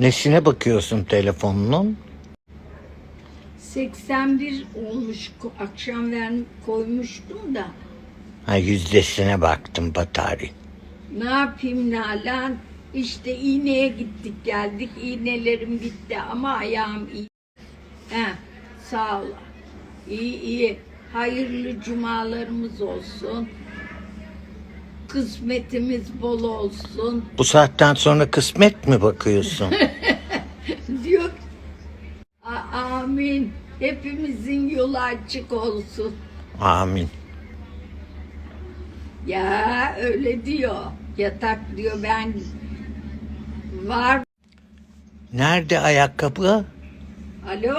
Nesine bakıyorsun telefonunun? 81 olmuş ko- akşam ben koymuştum da. Ha yüzdesine baktım batarya. Ne yapayım Nalan? İşte iğneye gittik geldik. İğnelerim bitti ama ayağım iyi. He, sağ ol. İyi iyi. Hayırlı cumalarımız olsun. Kısmetimiz bol olsun. Bu saatten sonra kısmet mi bakıyorsun? Diyor. A- amin. Hepimizin yolu açık olsun. Amin. Ya öyle diyor. Yatak diyor ben var. Nerede ayakkabı? Alo?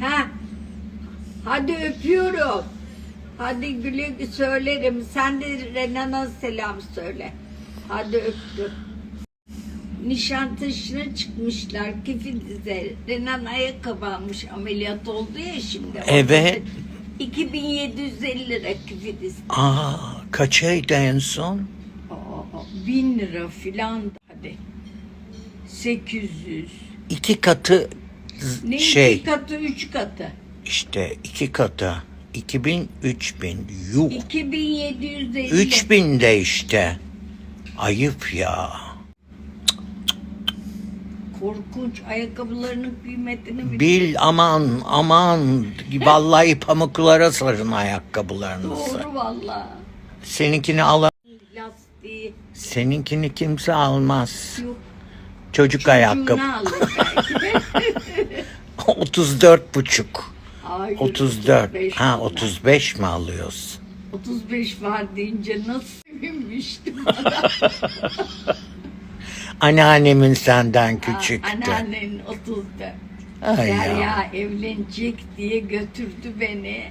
Ha? Hadi öpüyorum. Hadi güle söylerim. Sen de Renan'a selam söyle. Hadi öptüm. Nişantaşı'na çıkmışlar Kifiliz'e. Renan ayakkabı almış ameliyat oldu ya şimdi. Evet. 2750 lira Kifiliz. Aa, kaçaydı en son? Aa, bin lira filan hadi. 800. İki katı Ne şey iki katı üç katı. işte iki katı. 2000 3000 yuh. 2750. 3000 de işte. Ayıp ya. Korkunç ayakkabılarının kıymetini bil. Bil aman aman vallahi pamuklara sarın ayakkabılarınızı. Doğru valla. Seninkini al. Lastiği Seninkini kimse almaz. yok. Çocuk ayakkabı. Çocuğuna alır belki de. 34 buçuk. Hayır, 34. 35 Ha valla. 35 mi alıyorsun? 35 var deyince nasıl sevinmiştim. Anneannemin senden küçüktü. Anneannenin 34. Ay ya. Derya evlenecek diye götürdü beni.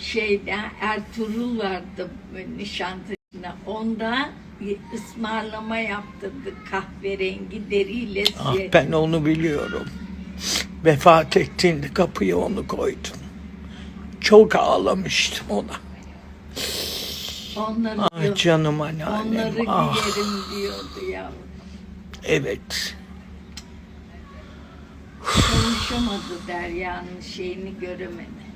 Şeyden Ertuğrul vardı nişantaşına. Onda bir ısmarlama yaptırdı kahverengi deriyle Ah ben onu biliyorum. Vefat ettiğinde kapıya onu koydum. Çok ağlamıştım ona. Onları, Ah diyor- canım anneannem. onları Ah, giyerim diyordu ya. evet. Konuşamadı Derya'nın şeyini göremedi.